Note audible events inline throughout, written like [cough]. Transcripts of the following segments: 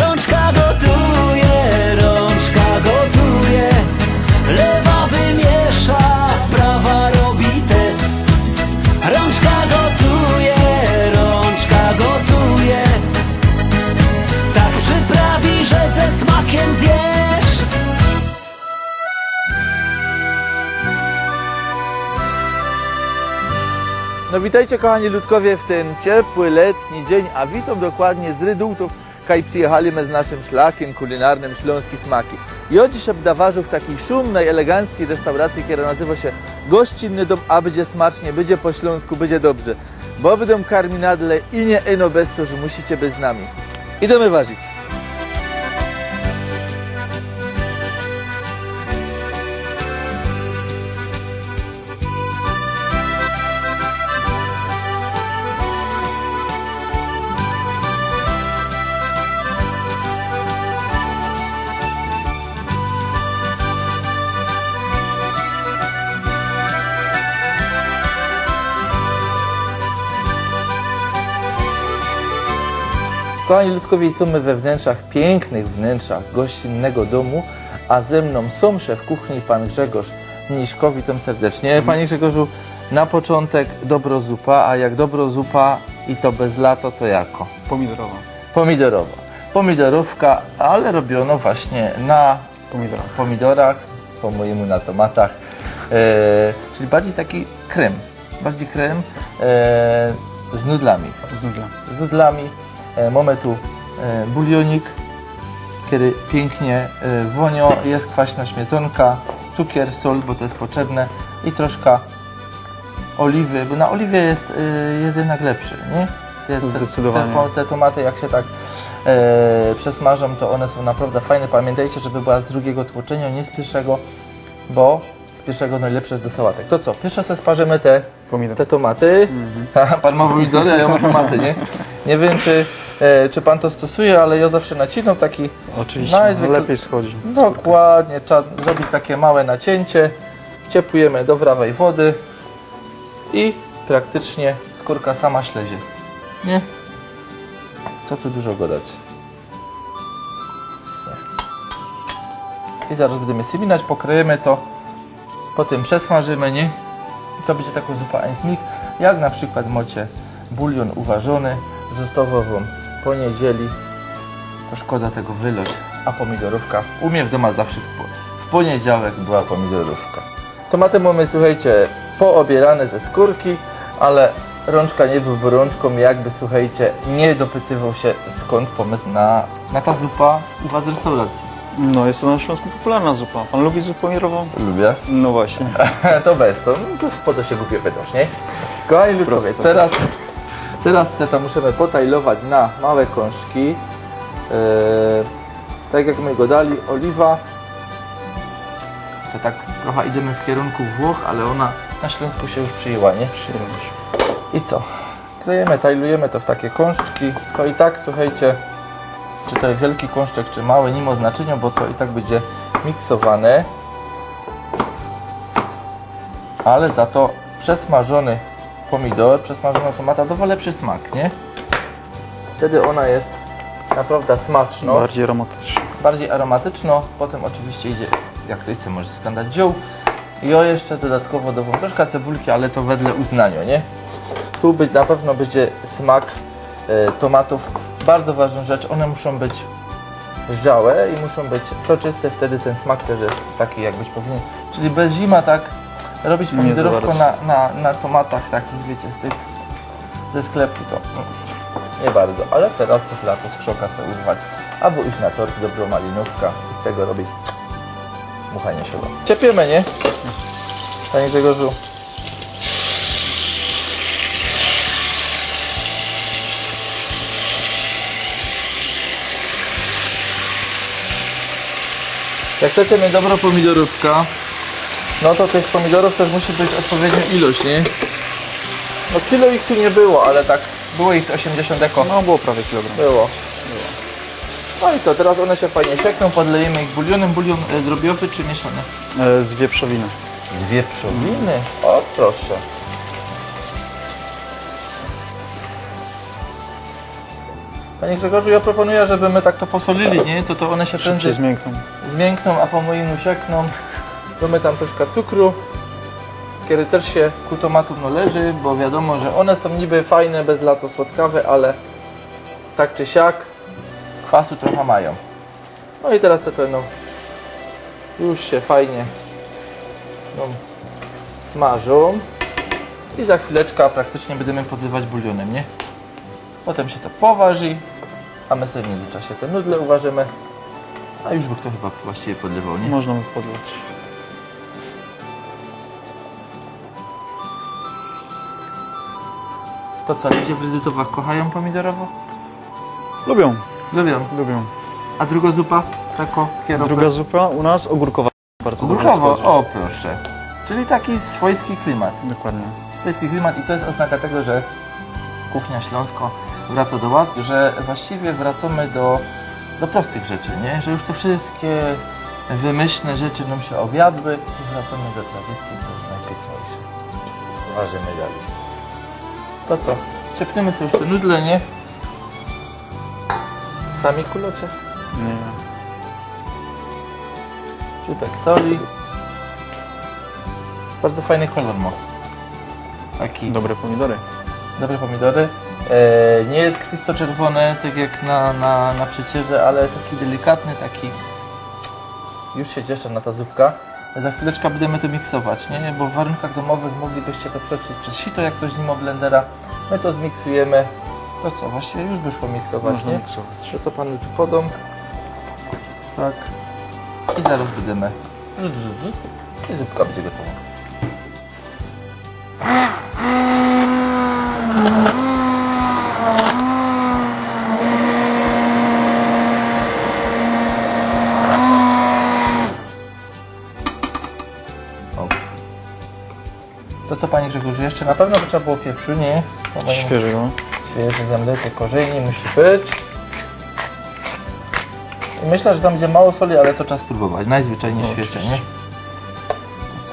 Rączka gotuje, rączka gotuje. Lewa wymiesza, prawa robi test. Rączka gotuje, rączka gotuje. Tak przyprawi, że ze smakiem zjesz. No witajcie kochani ludkowie w ten ciepły, letni dzień, a witam dokładnie z Rydultów, kaj przyjechaliśmy z naszym szlakiem kulinarnym Śląski Smaki. I od obdawarzył w takiej szumnej, eleganckiej restauracji, która nazywa się Gościnny Dom, a będzie smacznie, będzie po śląsku, będzie dobrze. Bo będą karminadle i nie eno bez to, że musicie być z nami. Idziemy ważyć. Kochani ludkowie, są my we wnętrzach, pięknych wnętrzach gościnnego domu, a ze mną są szef kuchni, pan Grzegorz Mniszko. Witam serdecznie. Panie Grzegorzu, na początek dobro zupa, a jak dobro zupa i to bez lato, to jako? Pomidorowa. Pomidorowa. Pomidorówka, ale robiono właśnie na Pomidora. pomidorach, po mojemu na tomatach, e, czyli bardziej taki krem, bardziej krem e, z nudlami Z nudlem. z nudlami. E, mamy tu e, bulionik, kiedy pięknie e, wonio, jest kwaśna śmietonka, cukier, sól, bo to jest potrzebne i troszkę oliwy, bo na oliwie jest, jest jednak lepszy, nie? Te, Zdecydowanie. Te, te tomaty jak się tak e, przesmażą, to one są naprawdę fajne. Pamiętajcie, żeby była z drugiego tłoczenia, nie z pierwszego, bo z pierwszego najlepsze jest do sałatek. To co? Pierwsze sobie sparzymy te Pomidor. te tomaty. [laughs] Pan ma pomidory, a ja mam tomaty, nie? Nie wiem, czy, e, czy pan to stosuje, ale ja zawsze nacinam taki. Oczywiście. Najzwykle- Lepiej schodzi. Dokładnie, trzeba zrobić takie małe nacięcie. Wciepujemy do wrawej wody i praktycznie skórka sama ślezie. Nie? Co tu dużo gadać? I zaraz będziemy syminać, pokryjemy to, potem przesmażymy, nie? I to będzie taka zupa ensmik, jak na przykład mocie bulion uważony, zostawał wam po niedzieli, to szkoda tego wylać, a pomidorówka u mnie w domu zawsze w, po- w poniedziałek była pomidorówka. Tomaty mamy, słuchajcie, poobierane ze skórki, ale rączka nie byłby rączką, jakby, słuchajcie, nie dopytywał się skąd pomysł na, na ta zupa u Was w restauracji. No, jest to na Śląsku popularna zupa. Pan lubi zupę pomidorową? Lubię. No właśnie. [laughs] to bez, to, no, to po to się głupio pytasz, nie? Kochani teraz, teraz se to musimy potajlować na małe kążki. Yy, tak jak my go dali, oliwa. To tak trochę idziemy w kierunku Włoch, ale ona na Śląsku się już przyjęła, nie? Przyjemność. I co? Klejemy, tajlujemy to w takie kążki. To i tak, słuchajcie, czy to jest wielki kąszczek, czy mały, nie ma znaczenia, bo to i tak będzie miksowane. Ale za to przesmażony pomidor, przesmażona tomata dawa lepszy smak, nie? Wtedy ona jest naprawdę smaczna Bardziej aromatyczny. bardziej aromatyczno. Potem oczywiście idzie, jak ktoś chce, może skandać ziół. I o jeszcze dodatkowo dową troszkę cebulki, ale to wedle uznania, nie? Tu być, na pewno będzie smak e, tomatów. Bardzo ważna rzecz, one muszą być żdziałe i muszą być soczyste, wtedy ten smak też jest taki jak być powinien. Czyli bez zima tak robić Nie za pomidorówko bardzo. na, na, na tomatach takich, wiecie, z tych z, ze sklepu to mm, nie bardzo, ale teraz po latu z krzoka sobie urwać, albo iść na tort dobrą malinówka i z tego robić muchanie się da. Ciepiemy, nie? Panie Grzegorzu. Jak chcecie mieć dobrą pomidorówkę, no to tych pomidorów też musi być odpowiednia ilość, nie? No kilo ich tu nie było, ale tak było ich z 80 deko. No, było prawie kilogram. Było. No i co, teraz one się fajnie siekną, podlejemy ich bulionem. Bulion e, drobiowy czy mieszany? E, z wieprzowiny. Dwie przowiny? O, proszę. Panie Grzegorzu, ja proponuję, żeby my tak to posolili, nie? To to one się Szybciej prędzej zmiękną. zmiękną, a po moim usiekną. Damy tam troszkę cukru, kiedy też się ku tomatom należy, bo wiadomo, że one są niby fajne, bez lato słodkawe, ale tak czy siak kwasu trochę mają. No i teraz te będą już się fajnie no, smażą i za chwileczkę praktycznie będziemy podlewać bulionem, nie? Potem się to poważy, a my sobie w międzyczasie te nudle uważymy. A już by kto chyba właściwie podlewał, nie? Można podlać. To co, ludzie w Redytowach kochają pomidorowo? Lubią, Lubią. lubią. A druga zupa? Tako, kierowca? Druga zupa u nas ogórkowa. Bardzo dobrze Ogórkowo, schodzi. o proszę. Czyli taki swojski klimat. Dokładnie. Swojski klimat i to jest oznaka tego, że kuchnia śląsko wraca do łask, że właściwie wracamy do, do prostych rzeczy, nie? Że już te wszystkie wymyślne rzeczy nam się obiadły i wracamy do tradycji, to jest najpiękniejsze. Ważymy dalej. To co? Ciepniemy sobie już te nudle, nie? Sami kulocie. Nie. Ciutek soli. Bardzo fajny kolor ma. Taki Dobre pomidory. dobre pomidory. E, nie jest krwisto-czerwony, tak jak na, na, na przecierze, ale taki delikatny, taki... Już się cieszę na ta zupka. Za chwileczkę będziemy to miksować, nie? Bo w warunkach domowych moglibyście to przeczyć przez sito, jak ktoś ma blendera. My to zmiksujemy. To co, właściwie już by szło miksować, Można nie? miksować. Że to panu tu podą. Tak. I zaraz będziemy rzut, rzut, rzut. I zupka będzie gotowa. To co Panie Grzegorzu, jeszcze na pewno by trzeba było pieprzu, nie? Moim- Świeżego. Świeży zemdlety korzeni musi być. I myślę, że tam będzie mało soli, ale to trzeba spróbować. Najzwyczajniej w No, świecie, nie?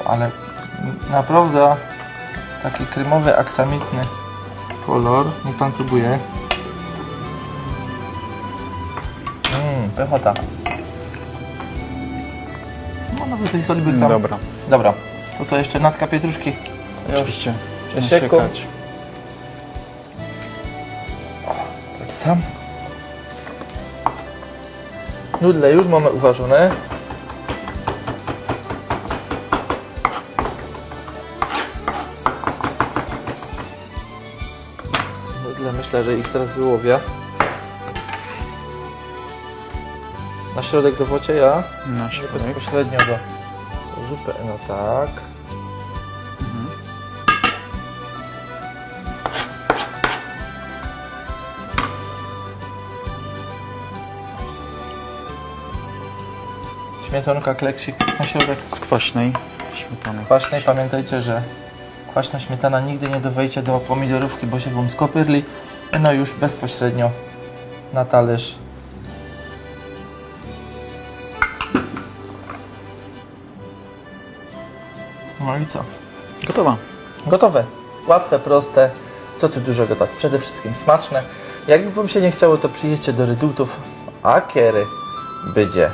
Ale naprawdę taki kremowy, aksamitny kolor. Niech pan próbuje. Mmm, pychota. No nawet tej soli by tam... Dobra. Dobra. To co, jeszcze natka pietruszki? Oczywiście. Przesieku. Tak sam. Nudle już mamy uważone. Nudle myślę, że ich teraz wyłowię. Na środek do wocie ja? Na środek. bezpośrednio do zupy, no tak. Śmietanka, kleksik na środek. Z kwaśnej śmietany. Kwaśnej pamiętajcie, że kwaśna śmietana nigdy nie dowejdzie do pomidorówki, bo się wam skopyrli. No już bezpośrednio na talerz. No i co? Gotowa. Gotowe. Łatwe, proste. Co tu dużo gotować? Przede wszystkim smaczne. Jakby Wam się nie chciało, to przyjedźcie do Redutów, a kiery będzie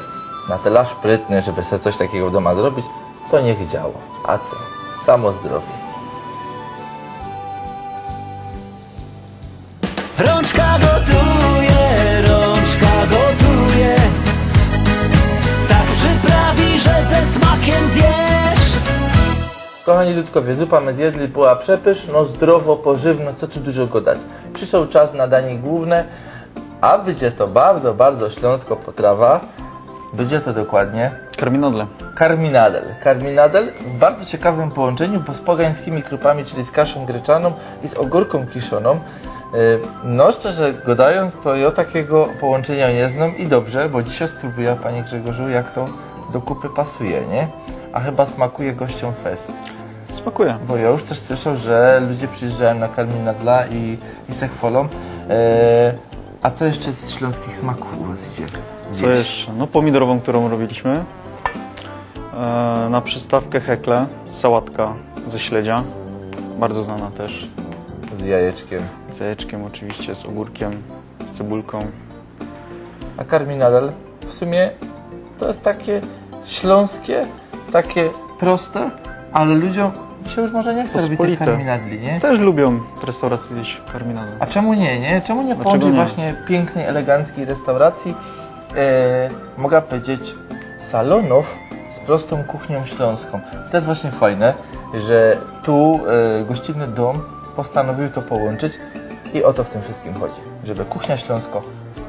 na tyle sprytny, żeby sobie coś takiego w domu zrobić, to niech działo. A co? Samo zdrowie. Rączka gotuje, rączka gotuje Tak przyprawi, że ze smakiem zjesz Kochani ludkowie, zupa my zjedli, była przepyszno, zdrowo, pożywno, co tu dużo gadać. Przyszedł czas na danie główne, a będzie to bardzo, bardzo śląsko potrawa. Będzie to dokładnie Karminadle. Karminadel. Karminadel w bardzo ciekawym połączeniu, bo z pogańskimi krupami, czyli z kaszą gryczaną i z ogórką kiszoną. Yy, No szczerze gadając, to ja takiego połączenia nie znam i dobrze, bo dzisiaj spróbuję, Panie Grzegorzu, jak to do kupy pasuje, nie? A chyba smakuje gościom fest. Smakuje. Bo ja już też słyszał, że ludzie przyjeżdżają na Karminadla i, i se chwalą. Yy, a co jeszcze z śląskich smaków u Was idzie? Co jeszcze? No pomidorową, którą robiliśmy. E, na przystawkę hekle sałatka ze śledzia. Bardzo znana też. Z jajeczkiem. Z jajeczkiem oczywiście, z ogórkiem, z cebulką. A karminadel w sumie to jest takie śląskie, takie proste, ale ludziom się już może nie chce robić tych Pospolite. karminadli, nie? Też lubią w restauracji zjeść karminadę. A czemu nie, nie? Czemu nie Dlaczego połączyć nie? właśnie pięknej, eleganckiej restauracji, mogę powiedzieć, salonów z prostą kuchnią śląską. To jest właśnie fajne, że tu e, gościnny dom postanowił to połączyć i o to w tym wszystkim chodzi, żeby kuchnia śląsko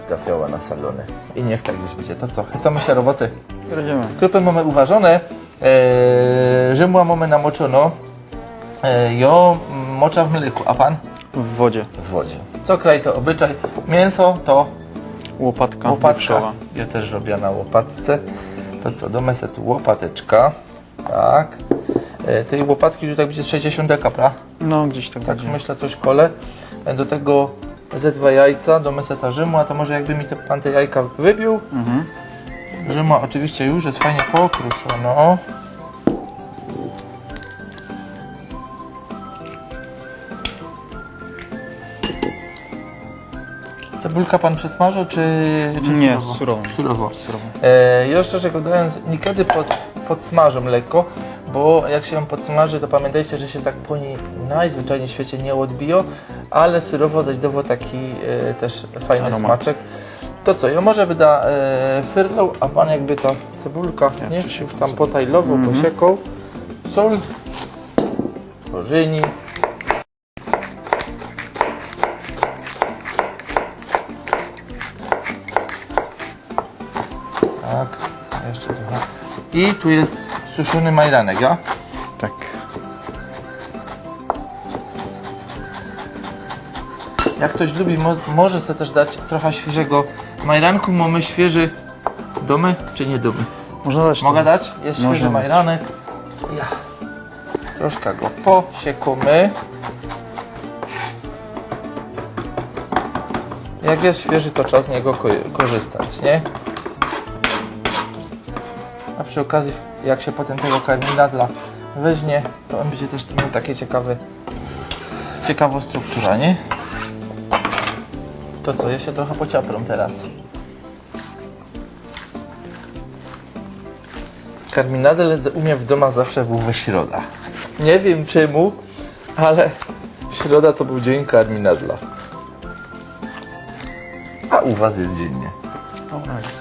trafiała na salony. I niech tak już będzie. To co? Chytamy się roboty. Jedziemy. Krupy mamy uważone, e, rzymła mamy namoczono, e, jo mocza w mleku, a pan? W wodzie. w wodzie. Co kraj to obyczaj. Mięso to Łopatka, łopatka. Ja też robię na łopatce. To co, do mesetu łopateczka. Tak. E, tej łopatki tutaj będzie z 60 deka, pra? No, gdzieś tak, Tak będzie. myślę coś kole. E, Do tego ze dwa jajca do meseta Rzymu, a to może jakby mi te, pan te jajka wybił. Mhm. Rzyma oczywiście już jest fajnie pokruszono. Cebulka pan przesmażył, czy, czy Nie, surowo? surowo. Surowo. Surowo. E, ja szczerze gadając, niekiedy pod, podsmażę lekko, bo jak się ją podsmaży, to pamiętajcie, że się tak po niej najzwyczajniej w świecie nie odbiją, ale surowo zaś dało taki e, też fajny Aromat. smaczek. To co, ja może by da e, a pan jakby ta cebulka, Ja nie? przesiekam Już tam sobie. potajlowo, Mhm. posiekał. Sól, korzyni. I tu jest suszony majranek, ja? Tak. Jak ktoś lubi, mo może sobie też dać trochę świeżego majranku. Mamy świeży domy, czy nie domy? Można dać Mogę dać? Jest Można świeży dać. majranek. Ja. Troszkę go posiekamy. Jak jest świeży, to czas z niego ko korzystać, nie? A przy okazji, jak się potem tego karminadla weźmie, to on będzie też miał takie ciekawe, ciekawą strukturę, nie? To co, ja się trochę pociapram teraz. Karminadel u mnie w domu zawsze był we środa. Nie wiem czemu, ale środa to był dzień karminadla. A u was jest dziennie. Jest.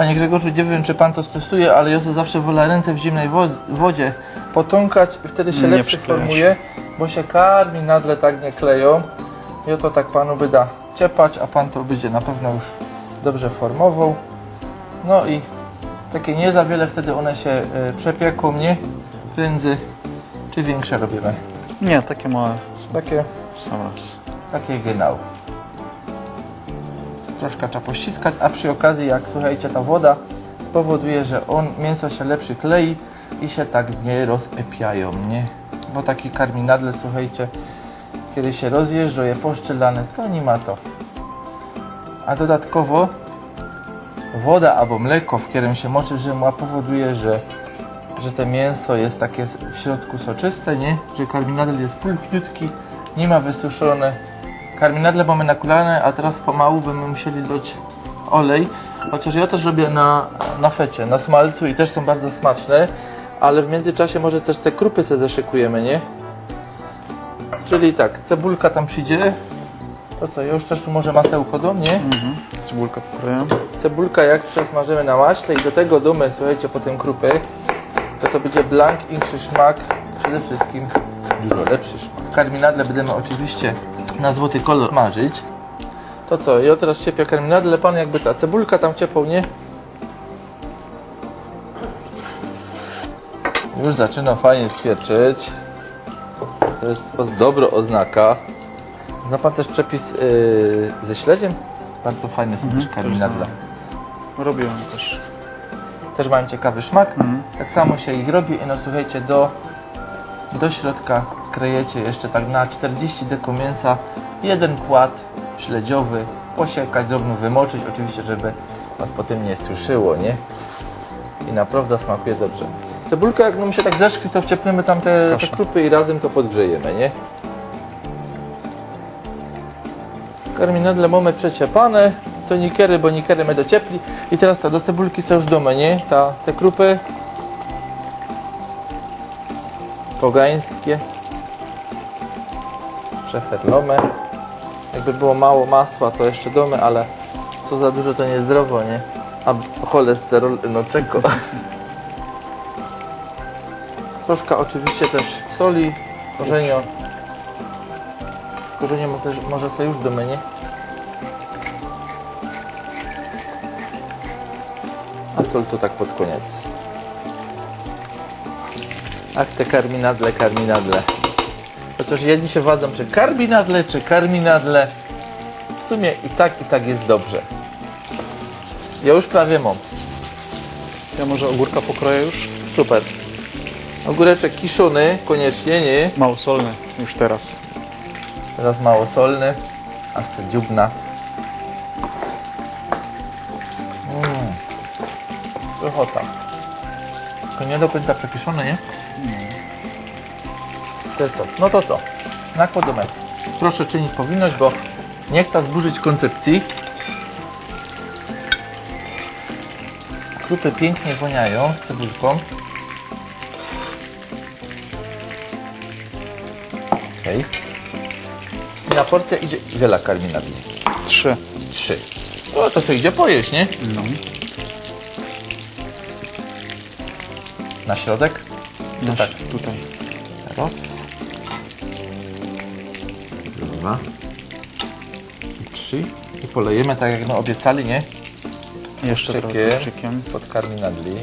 Panie Grzegorzu, nie wiem czy pan to stosuje, ale ja sobie zawsze wolę ręce w zimnej wo- wodzie potąkać i wtedy się Nie lepszy przykleja się. formuje, bo się karminadle tak nie kleją. I oto tak panu by da ciepać, a pan to będzie na pewno już dobrze formował. No i takie nie za wiele wtedy one się y, przepieką, nie? Prędzej czy większe robimy. Nie, takie małe. Takie, Sam raz. takie genau. Troszkę trzeba pościskać, a przy okazji jak słuchajcie ta woda powoduje, że on, mięso się lepszy klei i się tak nie rozepiają, nie? Bo taki karminadle, słuchajcie, kiedy się rozjeżdżą, je poszczelane, to nie ma to. A dodatkowo woda albo mleko, w którym się moczy rzymła, powoduje, że, że to mięso jest takie w środku soczyste, nie? Że karminadel jest pulchniutki, nie ma wysuszone. Karminadle mamy nakulane, a teraz pomału będziemy musieli dać olej. Chociaż ja też robię na, na fecie, na smalcu i też są bardzo smaczne. Ale w międzyczasie może też te krupy sobie zaszykujemy, nie? Czyli tak, cebulka tam przyjdzie. To co, już też tu może masełko do mnie. Mhm. Cebulkę pokroję. Cebulka jak przesmażymy na maśle i do tego domy, słuchajcie, potem krupy, to to będzie blank, inszy smak, przede wszystkim dużo lepszy smak. Karminadle będziemy oczywiście na złoty kolor marzyć. To co, ja teraz ciepię karminadle, pan jakby ta cebulka tam ciepło, nie? Już zaczyna fajnie skwierczyć. To jest dobro oznaka. Zna pan też przepis yy, ze śledziem? Bardzo fajny są też karminadle. Robiłem też. Też mają ciekawy smak. Tak samo się ich robi i no słuchajcie, do, do środka krejecie jeszcze tak na 40 deko mięsa jeden płat śledziowy, posiekać, drobno wymoczyć, oczywiście, żeby was potem nie suszyło, nie? I naprawdę smakuje dobrze. Cebulka, jak nam się tak zeszkli, to wciepniemy tam te, te krupy i razem to podgrzejemy, nie? Karminadle mamy przeciepane, co nikiery, bo nikiery my dociepli. I teraz to, do cebulki są już domy, nie? Ta, te krupy pogańskie przeferlome. Jakby było mało masła, to jeszcze domy, ale co za dużo to niezdrowo, nie? A cholesterol, no czego? [laughs] Troszkę oczywiście też soli, korzenio. Korzenie może, może sobie już domy, nie? A sól to tak pod koniec. Ach, te karminadle, karminadle. Chociaż jedni się wadzą, czy karbinadle, czy karminadle. W sumie i tak, i tak jest dobrze. Ja już prawie mam. Ja może ogórka pokroję już? Super. Ogóreczek kiszony, koniecznie, nie? Mało solny już teraz. Teraz mało solny, a chce dziubna. Mmm. Pychota. To nie do końca przekiszone, nie? To jest to. No to co? Nakładunek. Proszę czynić powinność, bo nie chcę zburzyć koncepcji. Krupy pięknie woniają z cebulką. Okej. I na porcję idzie wiele karminadli. Trzy. Trzy. No to sobie idzie pojeść, nie? No. Na środek. No tak. Tutaj. Raz. I trzy. I polejemy tak jak my obiecali, nie? Jeszcze trochę Czekier tłuszczykiem. spod karminadli.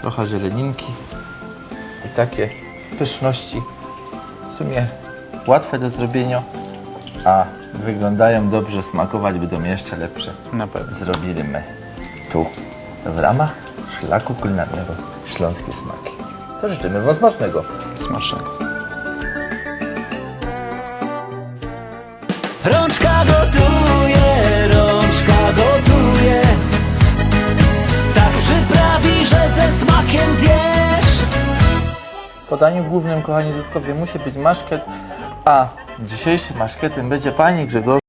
Trochę zieleninki. I takie pyszności. W sumie łatwe do zrobienia, a wyglądają dobrze, smakować będą jeszcze lepsze. Na pewno. Zrobili my tu w ramach szlaku kulinarnego Śląskie Smaki. To życzymy Wam smacznego. Smaczne. Rączka gotuje, rączka gotuje Tak przyprawi, że ze smakiem zjesz W podaniu głównym, kochani ludkowie, musi być maszket, a dzisiejszym maszketem będzie Pani Grzegorz.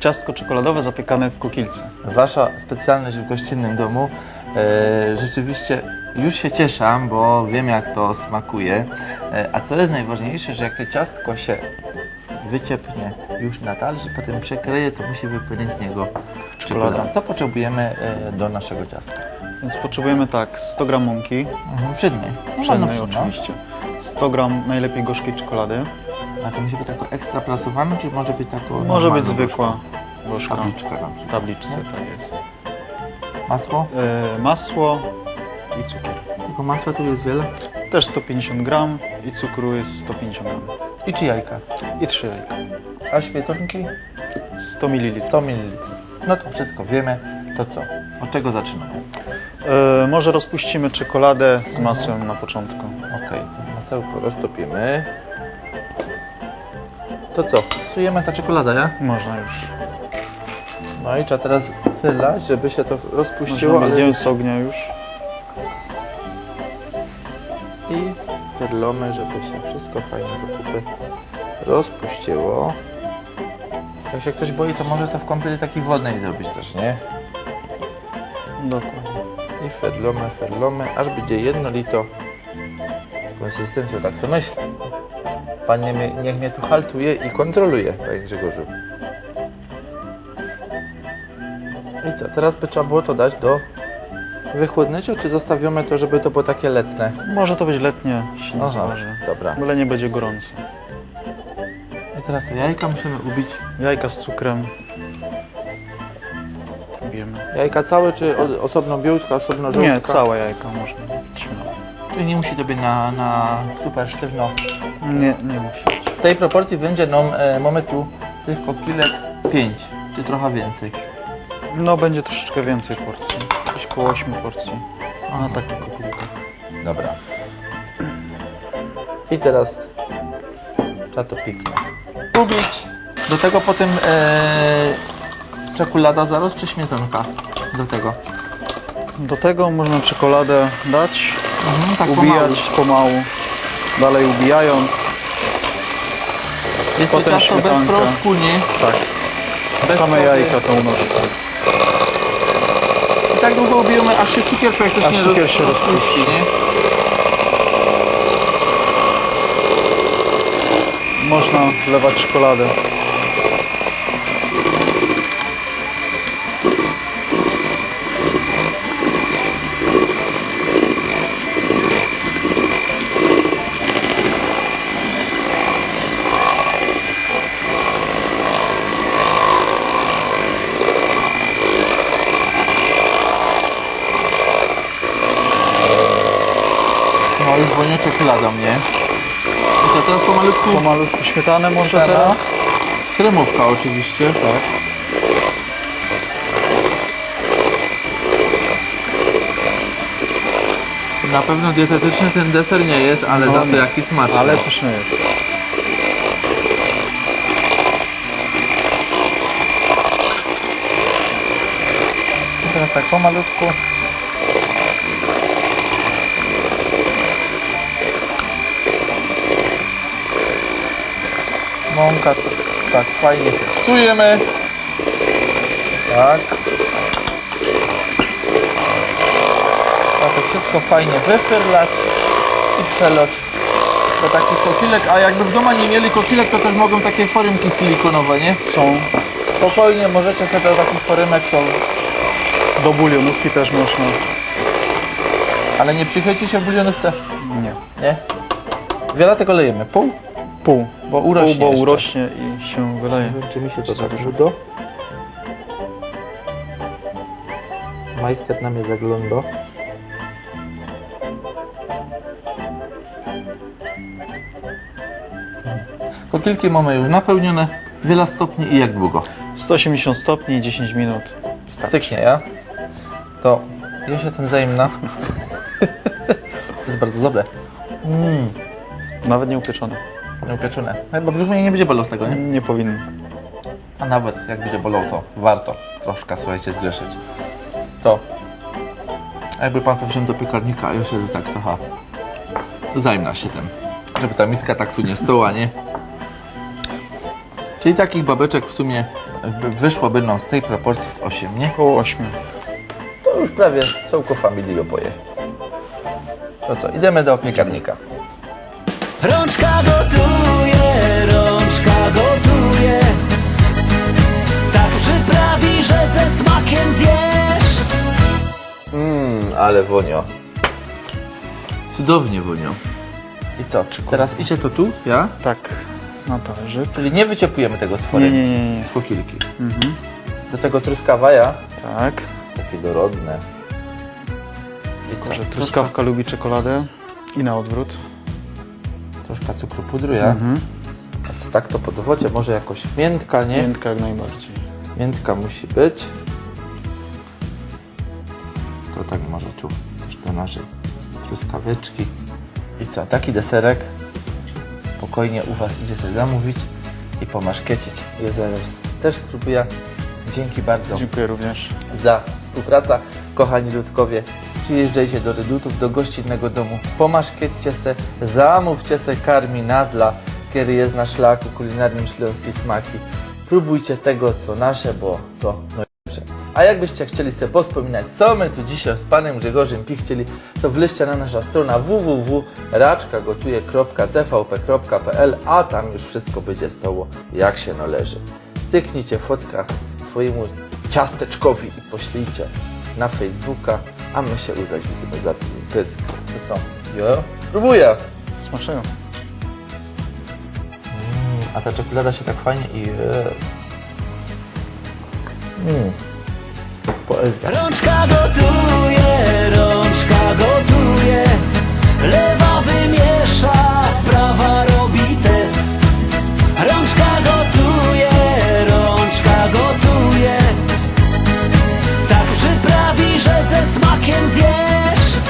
Ciastko czekoladowe zapiekane w kukilce. Wasza specjalność w gościnnym domu. E, rzeczywiście już się cieszę, bo wiem jak to smakuje. E, a co jest najważniejsze, że jak to ciastko się wyciepnie już na talerz i potem przekryje, to musi wypłynąć z niego czekolada. Czekolada. Co potrzebujemy e, do naszego ciastka? Więc potrzebujemy tak 100 gram mąki. Mhm. Pszennej. No, Pszennej wolno pszenna. oczywiście. 100 gram najlepiej gorzkiej czekolady. A to musi być tako ekstra plasowane, czy może być tako Może być zwykła gorzka. Tabliczka na W przykład. tabliczce, tak jest. Masło? E, masło i cukier. Tylko masła tu jest wiele. Też 150 gram i cukru jest 150 gram. I czy jajka? I 3 jajka. A śmietanki? 100 ml. 100 ml. No to wszystko wiemy. To co? Od czego zaczynamy? E, może rozpuścimy czekoladę z masłem na początku. Okej, masełko roztopimy. To co? Psujemy ta czekolada, ja? Można już. No i trzeba teraz wylać, żeby się to rozpuściło, Możemy zdjąć z ognia już. I wyrlomy, żeby się wszystko fajnie do kupy rozpuściło. Jak się ktoś boi, to może to w kąpieli takiej wodnej zrobić też, nie? Dokładnie. I ferlomy, ferlomy, aż będzie jednolito konsystencją, tak sobie myślę. Pan nie, niech mnie tu haltuje i kontroluje, panie Grzegorzu. I co, teraz by trzeba było to dać do wychłodnięcia, czy zostawimy to, żeby to było takie letne? Może to być letnie, się nie Aha, zważy. dobra. Byle nie będzie gorąco. I teraz te jajka musimy ubić. Jajka z cukrem. Bijemy. Jajka całe, czy od- osobno białka, osobno żółtka? Nie, całe jajka można. Śmiało. Czyli nie musi to być na, na super sztywno. Nie, nie musi być. W tej proporcji będzie nam, e, mamy tu tych kokilek 5, czy trochę więcej. No będzie troszeczkę więcej porcji. Gdzieś koło 8 porcji. Na takich kukułkach. Dobra. I teraz trzeba to piknąć. Ubić. Do tego potem e, czekolada zaraz, czy śmietanka? Do tego. Do tego można czekoladę dać, Mhm, tak ubijać pomału. Dalej ubijając. Jest Potem to ciasto bez śmietanka. proszku, nie? Tak. Bez Same jajka to unoszę. Tak długo ubijemy, aż się cukier praktycznie Aż cukier roz- się rozpuści. nie? Można wlewać czekoladę. No już wonie czekoladą, nie? I co, teraz pomalutku Pomalutku śmietanę może Śmietana. teraz? kremówka oczywiście. Tak. Na pewno dietetyczny ten deser nie jest, ale No za to nie. jaki smaczny. Ale pyszny jest. I teraz tak pomalutku. Mąka tak fajnie seksujemy. Tak. A to wszystko fajnie wyfyrlać i przelać do takich kokilek. A jakby w domu nie mieli kokilek, to też mogą takie forymki silikonowe, nie? Są. Spokojnie możecie sobie do takich forymek to Do bulionówki też można. Ale nie przychwyci się w bulionówce? Nie. Nie? Wiele tego lejemy? Pół? Pół. Bo urośnie Pół, bo jeszcze. urośnie i się wyleje. Czy mi się to tak Dobrze. uda? Majster na mnie zagląda. Kokilki mamy już napełnione. Wiele stopni i jak długo? 180 stopni, 10 minut. Styknie, ja? To ja się tym zajmę. [laughs] to jest bardzo dobre. Nawet nie upieczone. Nieupieczone. Chyba brzuch mnie nie będzie bolał z tego, nie? Nie powinno. A nawet jak będzie bolał, to warto troszkę, słuchajcie, zgrzeszyć. To jakby pan to wziął do piekarnika, ja się tak trochę zajmę się tym, żeby ta miska tak tu nie stoła, nie? Czyli takich babeczek w sumie wyszłoby nam z tej proporcji z 8, nie? Około 8. To już prawie całko familii oboje. To co, idziemy do piekarnika. Rączka gotuje, rączka gotuje Tak przyprawi, że ze smakiem zjesz Mmm, ale wonio. Cudownie wonio. I co, teraz idzie to tu, ja? Tak, na talerzyk. Czyli nie wyciepujemy tego z Nie, nie, nie, nie. Z kokilki. Do tego truskawa ja. Tak. Takie dorodne. I co? Że truskawka lubi czekoladę i na odwrót. Troszkę cukru pudru ja. A co tak to po dowodzie? Może jakoś miętka, nie? Miętka jak najbardziej. Miętka musi być. To tak może tu też do naszej truskaweczki. I co? Taki deserek spokojnie u Was idzie sobie zamówić i pomaszkiecić. Józef też spróbuję. Dzięki bardzo Dziękuję również. za współpracę. Kochani ludkowie, przyjeżdżajcie do Redutów, do gościnnego domu, pomaszkiecie se, zamówcie se karminadla, kiedy jest na szlaku kulinarnym śląskie smaki. Próbujcie tego, co nasze, bo to najlepsze. A jakbyście chcieli sobie pospominać, co my tu dzisiaj z panem Grzegorzem Pichcieli, to wleźcie na nasza strona www.raczkagotuje.tvp.pl, a tam już wszystko będzie stało jak się należy. Cyknijcie fotka swojemu ciasteczkowi i poślijcie na Facebooka, a my się uznać widzimy za pysk. To co? Ja Próbuję. Smaszują. Mm, a ta czekolada się tak fajnie i jest. Mm. Poezja. Rączka gotuje, rączka gotuje, lewa wymiesza, prawa robi test. Rączka